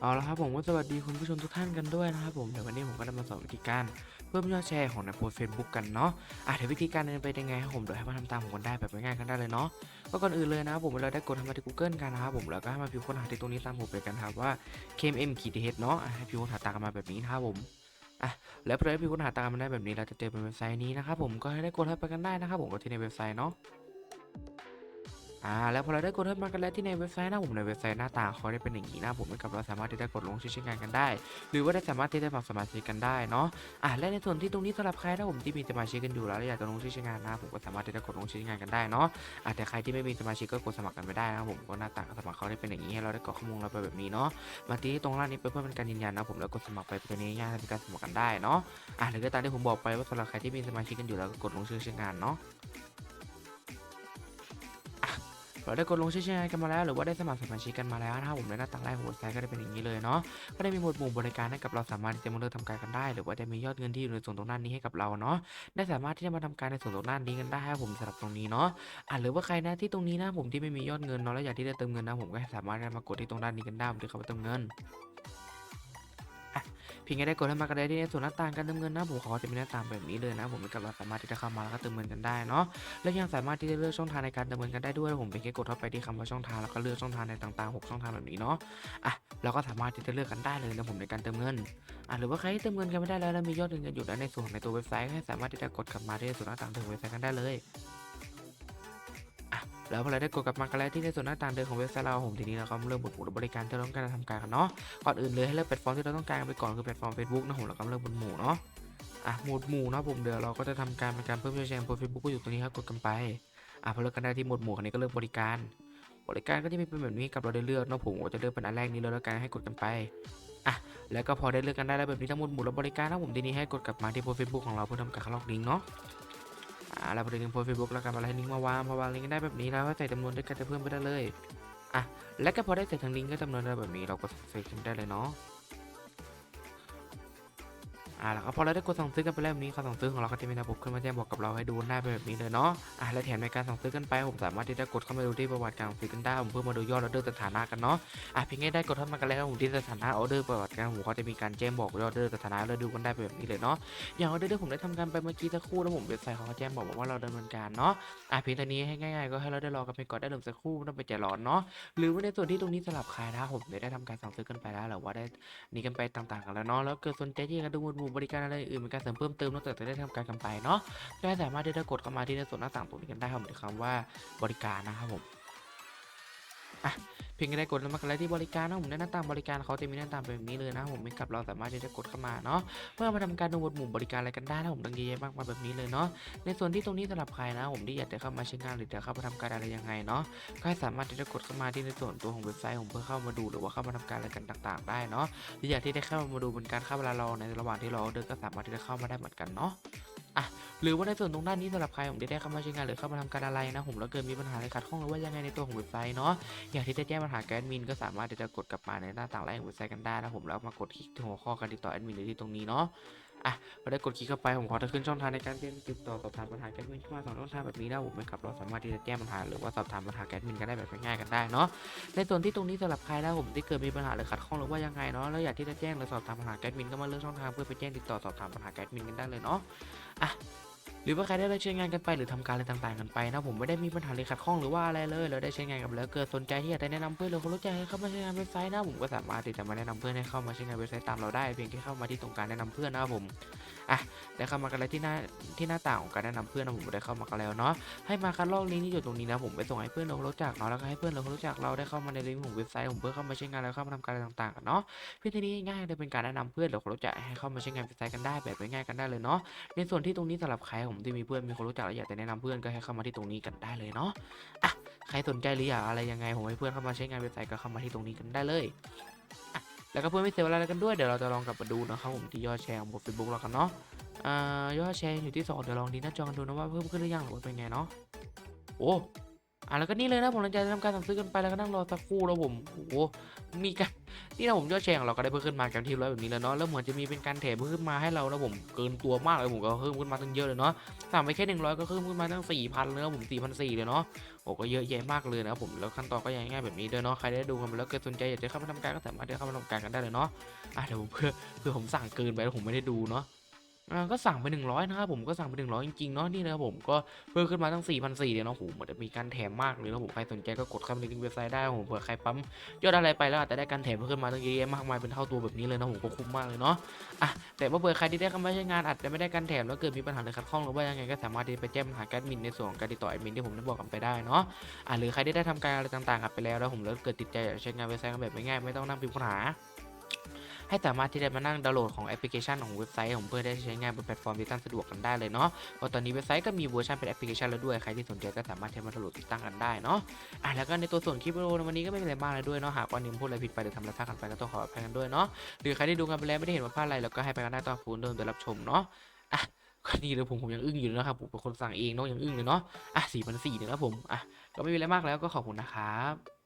เอาละครับผมก็สวัสดีคุณผู้ชมทุกท่านกันด้วยนะครับผมเดี๋ยววันนี้ผมก็จะมาสอนวิธีการเพิ่มยอดแชร์ของในโพสเฟซบุ๊กกันเนาะอะเดี๋ยววิธีการนั้นเป็นยังไงครับผมเดี๋ยวให้มาทำตามผมกันได้แบบง่ายๆกันได้เลยเนาะก็ก่อนอื่นเลยนะครับผมเราได้กดทำมาที่ Google กันนะครับผมแล้วก็ให้มาพิมพ์ค้นหาที่ตรงนี้ตามผมไปกันครับว่า KMM ขีดเฮดเนาะให้พิมพ์ค้นหาตามกันมาแบบนี้นะครับผมอะแล้วพอได้พิมพ์ค้นหาตามมันได้แบบนี้เราจะเจอเป็นเว็บไซต์นี้นะครับผมก็ให้ได้กดเข้าไปกันได้นะครับผมก็ที่ในเว็บไซต์เนาะ อ่าแล้วพอเราได้กดเริ่มมากันแล้วที่ในเว็บไซต์หนะผมในเว็บไซต์หน้าตาเขาได้เป็นอย่างนี้นะผมเหมือนกับเราสามารถที่จะกดลงชื่อใช้งานกันได้ หรือว่าได้สามารถที่จะสมัครสมาชิกกันได้เนาะอ่าและในส่วนที่ตรงนี้สำหรับใครถ้าผมที่มีสมาชิกกันอยู่แล้วและอยากจะลงชื่อใช้งานนะผมก็สามารถที่จะกดลงชื่อใช้งานกันได้เนาะอ่าแต่ใครที่ไม่มีสมาชิกก็กดสมัครกันไม่ได้นะผมก็หน้าตาสมัครเขาได้เป็นอย่างนี้ให้เราได้กรอกข้อมูลเราไปแบบนี้เนาะมาที่ตรงล่างนี้เพื่อเป็นการยืนยันนะผมแล้วกดสมัครไปเป็นง่ายๆเป็นการสมัครกันได้เนาะอ่าหรือก็ตามที่ผมบอกไปว่าสำหรับใครที่มีสมาชิกกันอยู่แล้วก็กดลงชื่อใช้งานเนาะ เราได้กดลงชื่อแชร์กันมาแล้ว หรือว่าได้สมัครสมาชิกกันมาแล้วนะครับผมในหน้าต่างแรกของเว็บไซต์ก็จะเป็นอย่างนี้เลยเนาะก็ได้มีหมวดหมู่บริการให้กับเราสามารถที่จะมาเลือกทำการกันได้ หรือว่าจะมียอดเงินที่อยู่ในส่วนตรงด้านนี้ให้กับเราเนาะได้สามารถที่จะมาทำการในส่วนตรงด้านนี้กันได้ครับผมสำหรับตรงนี้เนาะอ่าหรือว่าใครนะที่ตรงนี้นะผมที่ไม่มียอดเงินเนาะแล้วอยากที่จะเติมเงินนะผมก็สามารถจะมากดที่ตรงด้านนี้กันได้ผมที่เขาไปเติมเงิน พียงแค่ได้กดให้มากันได้ที่ในส่วนหน้าต่างการเติมเงินนะผมขอจะมีหน้าต่างแบบนี้เลยนะผมกับเราสามารถที่จะเข้ามาแล้วก็เติมเงินกันได้เนาะและยังสามารถที่จะเลือกช่องทางในการดำเนินกันได้ด้วยผมเป็นแค่กดเข้าไปที่คำว่าช่องทางแล้วก็เลือกช่องทางในต่างๆ 6 ช่องทางแบบนี้เนาะอะเราก็สามารถที่จะเลือกกันได้เลยนะผมในการเติมเงินอะหรือว่าใครที่เติมเงินกันไม่ได้แล้วแล้วมียอดเงินกันอยู่แล้วในส่วนในตัวเว็บไซต์ให้สามารถที่จะกดกลับมาที่ส่วนหน้าต่างถึงเว็บไซต์กันได้เลย แล้วพอเราได้กดกลับมากันแล้วที่ในส่วนหน้าต่างเดิมของเว็บไซต์เราผมทีนี้เราก็เริ่มบทหมู่บริการที่เราต้องการทำการกันเนาะก่อนอื่นเลยให้เลือกแพลตฟอร์มที่เราต้องการไปก่อนคือแพลตฟอร์ม Facebook นะผมแล้วก็เริ่มบนหมู่เนาะอะหมวดหมู่เนาะผมเดี๋ยวเราก็จะทำการเป็นการเพิ่มยอดแชร์บน Facebook ก็อยู่ตรงนี้ครับกดกันไปอะพอเลือกกันได้ที่หมวดหมู่คันนี้ก็เลือกบริการ บริการก็จะมีเป็นแบบนี้กับเราได้เลือกเนาะผมก็จะเลือกเป็นอันแรกนี้เลยแล้วกันให้กดกันไปอะแล้วก็พอได้เลือกกันได้แล้วแบบนี้ทั้งหมดหมู่และบริการนะผมทีนี้ให้กดกลับมาที่โพสเฟซบุ๊กของเราเพื่อทำการคัดลอกลิงก์เนาะ เราไปดึงโพสเฟซบุ๊กแล้วกันมาให้ลิงก์มาวางพอวางลิงก์กันได้แบบนี้แล้วก็ใส่จำนวนด้วยกันจะเพิ่มไปได้เลยอะและก็พอได้ใส่ทางลิงก์ก็จำนวนได้แบบนี้เราก็ใส่กันได้เลยเนาะ อ่าแล้วก็พอเราได้กดสั่งซื้อกันไปแล้วแบบนี้กาสั่งซื้อของเราก็จะมีระบบขึ้นมาแจ้งบอกกับเราให้ดูหน้าเป็นแบบนี้เลยเนาะอ่าและแถมในการสั่งซื้อกันไปผมสามารถที่จะกดเข้ามาดูที่ประวัติการสั่งซื้อกันได้ผมเพื่อมาดูยอดออเดอร์สถานะกันเนาะอ่าเพียงแค่ได้กดเข้ามากันแล้วผมที่สถานะออเดอร์ประวัติการผมก็จะมีการแจ้งบอกยอดออเดอร์สถานะเราดูกันได้แบบนี้เลยเนาะอย่างออเดอร์ที่ผมได้ทำการไปเมื่อกี้สักครู่แล้วผมเว็บไซต์เขาแจ้งบอกว่าเราดำเนินการเนาะอ่าเพียงเท่านี้ให้ง่ายๆก็ให้เราได้รอกันไปก่อนได้เริ่มสักครู่ต้องไปใจร้อนเนาะหรือว่าในส่วนที่ตรงนี้สลับใครนะผมได้ทำการสั่งซื้อกันไปแล้วหรือว่าได้นี่กันไปต่างๆกันแล้วเนาะแล้วเกิดสนใจที่จะดูหมดหมู่บริการอะไรอื่นเป็นการเสริมเพิ่มเติมนอกจากจะได้ทำการกำไปเนาะก็สามารถที่จะกดเข้ามาที่ในส่วนหน้าต่างตรงนี้กันได้ครับผมคำว่าบริการนะครับผม อะเพียงแค่ได้กดแล้วมากันแล้วที่บริการนะผมในหน้าต่างบริการเขาจะมีหน้าต่างแบบนี้เลยนะผมไม่กับเราสามารถที่จะกดเข้ามาเนาะเพื่อมาทำการดูหมวดหมู่บริการอะไรกันได้นะผมตั้งเยอะแยะมากมายแบบนี้เลยเนาะในส่วนที่ตรงนี้สำหรับใครนะผมที่อยากจะเข้ามาใช้งานหรือจะเข้ามาทำการอะไรยังไงเนาะก็ให้สามารถที่จะกดเข้ามาที่ในส่วนตัวของเว็บไซต์ผมเพื่อเข้ามาดูหรือว่าเข้ามาทำการอะไรกันต่าง ๆ ได้เนาะหรืออยากที่ได้เข้ามาดูเป็นการเข้าเวลาเราในระหว่างที่เราเดินก็สามารถที่จะเข้ามาได้เหมือนกันเนาะ อะหรือว่าในส่วนตรงด้านนี้สำหรับใครผมได้เข้ามาใช้งานหรือเข้ามาทำการอะไรนะผมแล้วเกิดมีปัญหาอะไรขัดข้องหรือว่ายังไงในตัวของเว็บไซต์เนาะอยากที่จะแจ้งปัญหาแกแอดมินก็สามารถที่จะกดกลับมาในหน้าต่างแรกของเว็บไซต์กันได้นะผมแล้วมากดคลิกหัวข้อการติดต่อแอดมินหรือที่ตรงนี้เนาะ อะพอได้กดคลิกเข้าไปผมขอจะขึ้นช่องทางในการติดต่อสอบถามปัญหาแก๊สมินขึ้นมาสองช่องทางแบบนี้นะผมนะครับเราสามารถที่จะแก้ปัญหาหรือว่าสอบถามปัญหาแก๊สมินกันได้แบบง่ายๆกันได้เนาะในส่วนที่ตรงนี้สำหรับใครแล้วผมที่เกิดมีปัญหาหรือขัดข้องหรือว่ายังไงเนาะแล้วอยากที่จะแจ้งหรือสอบถามปัญหาแก๊สมินก็มาเลือกช่องทางเพื่อไปแจ้งติดต่อสอบถามปัญหาแก๊สมินกันได้เลยเนาะอะ รือว่าใครได้ไปใช้งานกันไปหรือทำการอะไรต่างๆกันไปนะผมไม่ได้มีปัญหาเรือขัดข้องหรือว่าอะไรเลยเราได้ใช้งานกับแล้วเกิดสนใจที่อยากจะแนะนำเพื่อนหรือคนรู้จักให้เข้ามาใช้งานเว็บไซต์นะผมก็สามารถที่จะมาแนะนำเพื่อนให้เข้ามาใช้งานเว็บไซต์ตามเราได้เพียงแค่เข้ามาที่ตรงการแนะนำเพื่อนนะครับผม อะได้เข้ามากันแล้วที่หน้าที่หน้าต่างของการแนะนำเพื่อนนะผมได้เข้ามากันแล้วเนาะให้มาคัดลอกลิงก์ที่อยู่ตรงนี้นะผมไปส่งให้เพื่อนเราคนรู้จักเนาะแล้วก็ให้เพื่อนเราคนรู้จักเราได้เข้ามาในลิงก์ของเว็บไซต์ผมเพื่อเข้ามาใช้งานแล้วเข้ามาทำการอะไรต่างๆกันเนาะเพียงเท่นี้ง่ายๆเลยเป็นการแนะนำเพื่อนหรือคนรู้จักให้เข้ามาใช้งานเว็บไซต์กันได้แบบง่ายๆกันได้เลยเนาะในส่วนที่ตรงนี้สำหรับใครผมที่มีเพื่อนมีคนรู้จักแล้วอยากจะแนะนำเพื่อนก็ให้เข้ามาที่ตรงนี้กันได้เลยเนาะอะใครสนใจหรืออยากอะไรยังไงผมให้เพื่อนเข้ามาใช้งานเว็บไซต์ก็เข้ามาที่ตรงนี้กันได้เลย แล้วก็เพื่อไม่เสียเวลาอะไรกันด้วยเดี๋ยวเราจะลองกลับมาดูนะครับผมที่ยอดแชร์ของบนเฟซบุ๊กเรากันเนาะอ่ายอดแชร์อยู่ที่สองเดี๋ยวลองดีหน้าจอกันดูนะว่าเพิ่มขึ้นหรือยังหรือว่าเป็นไงเนาะโอ้ อะแล้วก็นี่เลยนะผมหลังจากทำการสั่งซื้อกันไปแล้วก็นั่งรอสักครู่แล้วผมโอ้โหมีการนี่นะผมยอดแชร์ของเราก็ได้เพิ่มขึ้นมาแกมที่ร้อยแบบนี้แล้วเนาะแล้วเหมือนจะมีเป็นการแถมเพิ่มขึ้นมาให้เรานะผมเกินตัวมากเลยผมก็เพิ่มขึ้นมาตั้งเยอะเลยเนาะสั่งไปแค่หนึ่งร้อยก็เพิ่มขึ้นมาตั้งสี่พันเลยนะผมสี่พันสี่เลยเนาะโอ้ก็เยอะแยะมากเลยนะผมแล้วขั้นตอนก็ยังง่ายแบบนี้ด้วยเนาะใครได้ดูกันไปแล้วเกิดสนใจอยากจะเข้ามาทำการก็สามารถที่จะเข้ามาทำการกันได้เลยเนาะอะเดี๋ยวผมเพื่อเพื่อผมสั่งเกินไปแล้วผมไม่ได้ดูเนาะ ก็สั่งไปหนึ่งร้อยนะครับผมก็สั่งไปหนึ่งร้อยจริงๆเนาะนี่นะครับผมก็เพิ่มขึ้นมาตั้ง 4,400เลยเนาะโหมือนจะมีการแถมมากเลยนะผมใครสนใจก็กดเข้าไปในลิงก์เว็บไซต์ได้ผมเผื่อใครปั๊มยอดอะไรไปแล้วอาจจะได้การแถมเพิ่มขึ้นมาตั้งเยอะแยะมากมายเป็นเท่าตัวแบบนี้เลยนะผมก็คุ้มมากเลยเนาะอะแต่ว่าเผื่อใครที่ได้เข้ามาใช้งานอาจจะไม่ได้การแถมแล้วเกิดมีปัญหาหรือขัดข้องหรือว่ายังไงก็สามารถที่ไปแจ้งปัญหาแอดมินในส่วนของการติดต่อแอดมินที่ผมได้บอกกันไปได้เนาะอะหรือใครที่ได้ทำการอะไรต่างๆกันไปแล้วแล้วผมแล้วเกิดติดใจอยากใช้งานเว็บไซต์กันแบบง่ายๆไม่ต้องนั่งพิมพ์ค้นหา ให้สามารถที่จะมานั่งดาวน์โหลดของแอปพลิเคชันของเว็บไซต์ของเพื่อได้ใช้งานบนแพลตฟอร์มที่ท่านสะดวกกันได้เลยเนาะเพราะตอนนี้เว็บไซต์ก็มีเวอร์ชันเป็นแอปพลิเคชันแล้วด้วยใครที่สนใจก็สามารถที่จะมาดาวน์โหลดติดตั้งกันได้เนาะอะแล้วก็ในตัวส่วนคลิปวิดีโอในวันนี้ก็ไม่มีอะไรมากเลยด้วยเนาะหากวันนี้ผมพูดอะไรผิดไปหรือทำอะไรพลาดกันไปก็ต้องขออภัยกันด้วยเนาะหรือใครที่ดูกันไปแล้วไม่ได้เห็นว่าพลาดอะไรแล้วก็ให้ไปกันได้ตอนฟูนเดิมโดยรับชมเนาะอะก็นี่เลยผมผมยังอึ้งอยู่นะครับผมเป็นคนสั่งเองเนาะยังอึ้งเลยเนาะอะสี่พันสี่เนี่ยนะผมอะก็ไม่มีอะไรมากแล้วก็ขอบคุณนะครับ